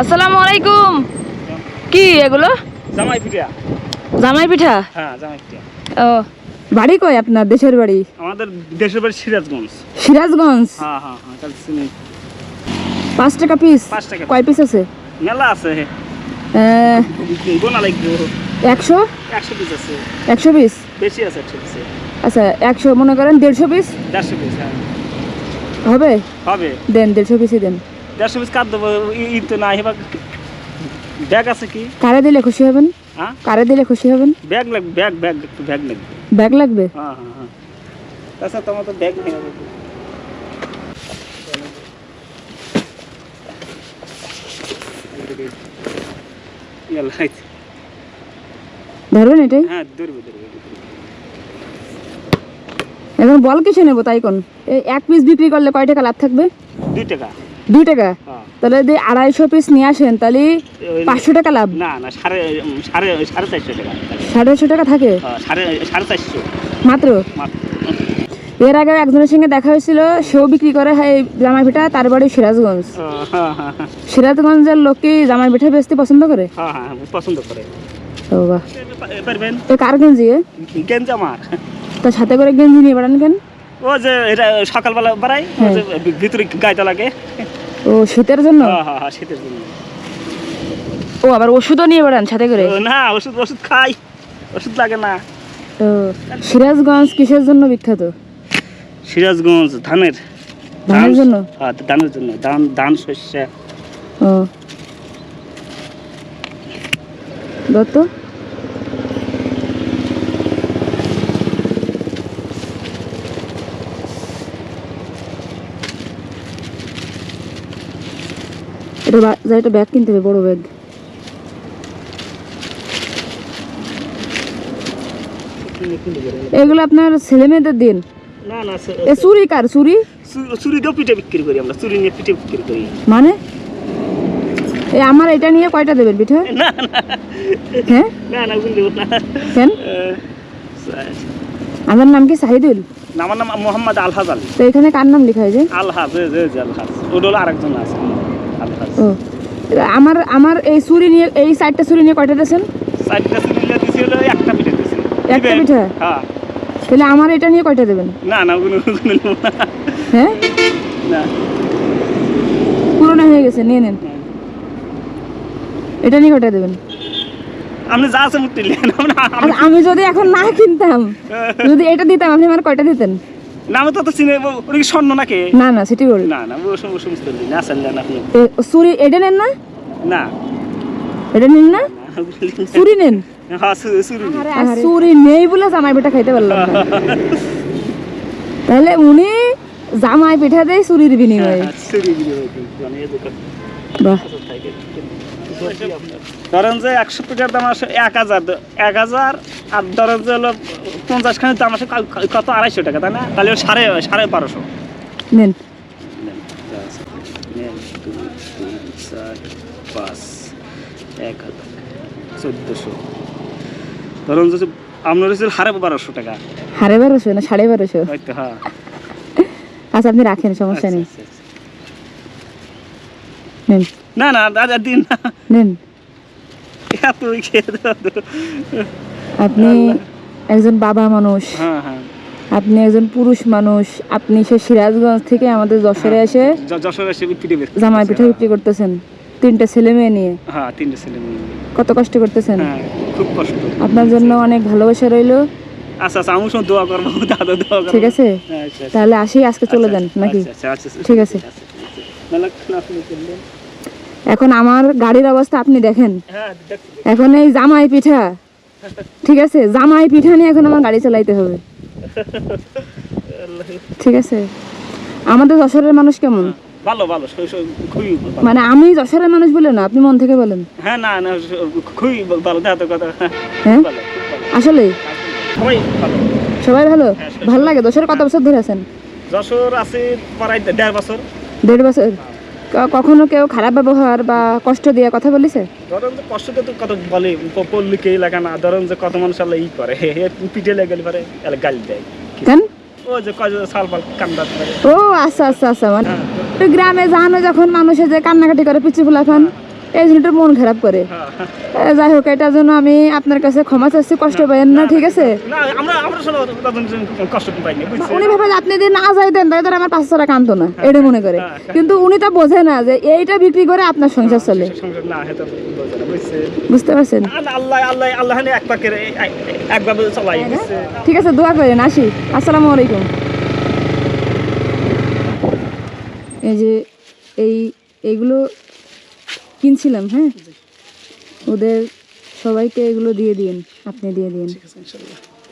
আসসালামু আলাইকুম। কি এগুলো? জামাই পিঠা। জামাই পিঠা? হ্যাঁ জামাই পিঠা। ও বাড়ি কই আপনার দেশের বাড়ি? আমাদের দেশের বাড়ি সিরাজগঞ্জ। সিরাজগঞ্জ? হ্যাঁ হ্যাঁ হ্যাঁ পাঁচ টাকা পিস পাঁচ টাকা কয় পিস আছে? মেলা আছে গোনা লাগবে। একশো? একশো পিস আছে। একশো পিস বেশি আছে একশো পিসে আচ্ছা একশো মনে করেন দেড়শো পিস দেড়শো পিস হ্যাঁ। হবে? হবে। দেন দেড়শো পিসই দেন। দেড়শো পিস কাট দেবো ঈদ তো না এবার ব্যাগ আছে কি? কারে দিলে খুশি হবেন? হ্যাঁ? কারে দিলে খুশি হবেন? ব্যাগ লাগবে ব্যাগ ব্যাগ একটু ব্যাগ লাগবে। ব্যাগ লাগবে? হ্যাঁ হ্যাঁ হ্যাঁ। তাছাড়া তোমার তো ব্যাগ নেই। ধরবেন এটাই? হ্যাঁ ধরবে ধরবে এখন বল কিছু নেব তাই কোন? এই এক পিস বিক্রি করলে কয় টাকা লাভ থাকবে? দুই টাকা। দুই টাকা? হ্যাঁ। তাহলে যদি আড়াইশো পিস নিয়ে আসেন তাহলে পাঁচশো টাকা লাভ। না না সাড়ে সাড়ে সাড়ে চারশো টাকা। সাড়ে ছশো টাকা থাকে? হ্যাঁ, সাড়ে সাড়ে চারশো। মাত্র? এর আগে একজনের সঙ্গে দেখা হয়েছিল সেও বিক্রি করে হ্যাঁ জামাই পিঠা তার বাড়ি সিরাজগঞ্জ। সিরাজগঞ্জের লোক কি জামাই পিঠা বেচতে পছন্দ করে? পছন্দ করে। ও বাহ। এ কার গেঞ্জি? আমার। তার সাথে করে গেঞ্জি নিয়ে বেড়ান কেন? ও যে এটা সকালবেলা বাড়াই ও হ্যাঁ। যে ভিতরে গাইতে লাগে। ও শীতের জন্য? হ্যাঁ হ্যাঁ হ্যাঁ শীতের জন্য। ও আবার ওষুধও নিয়ে বেড়ান সাথে করে? না ওষুধ ওষুধ খাই। ওষুধ লাগে না। ও সিরাজগঞ্জ কিসের জন্য বিখ্যাত? সিরাজগঞ্জ ধানের। ধানের জন্য? হ্যাঁ ধানের জন্য। ধান ধান শস্য। ও। দত্ত? এটা বা- একটা ব্যাগ কিনতে হবে বড় ব্যাগ এগুলো আপনার ছেলে মেয়েদের দিন। না না এ চুরি কার চুরি? চুরি পিঠে বিক্রি করি আমরা চুরি নিয়ে পিঠে বিক্রি করি। মানে? এই আমার এটা নিয়ে কয়টা দেবেন পিঠা? না না। হ্যাঁ? না না বুঝলি না। কেন? আমার নাম কি সাহিদুল? আমার নাম মোহাম্মদ আলহাজ আলী। তো এখানে কার নাম লেখা হয়েছে? আলহাজ আলহাজ। ওটা হলো আরেকজন আছে। ও। আমার আমার এই চুরি নিয়ে এই সাইডটা চুরি নিয়ে কয়টা দিয়েছেন? চারটা চুরি নিয়ে দিছি হলো একটা পিঠে একটা? হ্যাঁ। তাহলে আমার এটা নিয়ে কয়টা দেবেন? না না কোনো কোনো না। হ্যাঁ? না। পুরোনো হয়ে গেছে নিয়ে নেন। এটা নিয়ে কয়টা দেবেন? আপনি যা আছে আমি যদি এখন না কিনতাম যদি এটা দিতাম আপনি আমার কয়টা দিতেন? না আমি তো তো চিনে ওটা কি স্বর্ণ নাকি? না না সেটি বলি। না না ও সমস্ত না আসেন না আপনি এ, এটা নেন না? না। এটা নেন না? চুরি নেন। হ্যাঁ চুরি চুরি নেই। আর চুরি নেই বলে জামাই পিঠা খাইতে পারলাম তাহলে উনি জামাই পিঠা দেয় চুরির বিনিময়ে। হ্যাঁ, হয় মানে বাহ। ধরেন যে একশো টাকার দাম আসে এক হাজার এক হাজার আর ধরেন যে হলো পঞ্চাশ খানের দাম আসে কা- কত? আড়াইশো টাকা তাই না? তাহলে সাড়ে সাড়ে বারোশো। নেন। আছে। পাঁচ, এক হাজার, চোদ্দশো। ধরুন আপনার হারে বারোশো টাকা। সাড়ে বারোশো না সাড়ে বারোশো? হয়তো হ্যাঁ। আচ্ছা আপনি রাখেন সমস্যা নেই। আচ্ছা, আচ্ছা, নেন। না না দাদা দিন না। নেন। আপনি একজন বাবা মানুষ হ্যাঁ হ্যাঁ। আপনি একজন পুরুষ মানুষ আপনি সে সিরাজগঞ্জ থেকে আমাদের যশোরে এসে য- এসে জামাই পিঠা বিক্রি করতেছেন। তিনটা ছেলে মেয়ে নিয়ে। হ্যাঁ তিনটে ছেলে মেয়ে নিয়ে। কত কষ্ট করতেছেন? হ্যাঁ খুব কষ্ট। আপনার জন্য অনেক ভালোবাসা রইল। আচ্ছা আচ্ছা আমি দোয়া করব দাদা দোয়া করব। ঠিক আছে? হ্যাঁ, আচ্ছা, আচ্ছা। তাহলে আসি আজকে চলে যান নাকি? ঠিক আছে। এখন আমার গাড়ির অবস্থা আপনি দেখেন। হ্যাঁ। এখন এই জামাই পিঠা। ঠিক আছে জামাই পিঠা নিয়ে এখন আমার গাড়ি চালাইতে হবে। ঠিক আছে? আমাদের যশোরের মানুষ কেমন? ভালো ভালো স- স- খুবই মানে আমি যশোরের মানুষ বলে না আপনি মন থেকে বলেন। হ্যাঁ না না খুবই ভালো দেখা কথা। হ্যাঁ, হ্যাঁ? আসলে? সবাই ভালো। ভালো? হ্যাঁ, লাগে? যশোরে কত বছর ধরে আছেন? যশোর আছে প্রায় দেড় বছর। দেড় বছর? কখনো কেউ খারাপ ব্যবহার বা কষ্ট দিয়ে কথা বলেছে? ধরেন যে কষ্টকে তো কত বলে পড়লি পল্লীকে এলাকা না ধরেন যে কত মানুষ আল্লাহ ই করে হে পিঠে লেগে গেলে পারে তাহলে গালি দেয়। কেন? ও যে কয় যে সাল পাল কান্দা ও আচ্ছা আচ্ছা আচ্ছা মানে হ্যাঁ। গ্রামে জানো যখন মানুষে যে কান্নাকাটি করে পিছু ফুলা খান। এই জিনিসটা মন খারাপ করে। হ্যাঁ, যাই হোক এটার জন্য আমি আপনার কাছে ক্ষমা চাচ্ছি কষ্ট পাইয়েন না ঠিক আছে? জন্য উনি ভাবে আপনি যদি না যাইতেন তাহলে তো আমার পাঁচশো টাকা আনতো না এটা মনে করে। কিন্তু উনি তো বোঝে না যে এইটা বিক্রি করে আপনার সংসার চলে। বুঝতে পারছেন? বুঝছেন ঠিক আছে দোয়া করেন আসি। আসসালামু আলাইকুম। এই যে এই এইগুলো কিনছিলাম হ্যাঁ? ওদের সবাইকে এগুলো দিয়ে দিন আপনি দিয়ে দিন।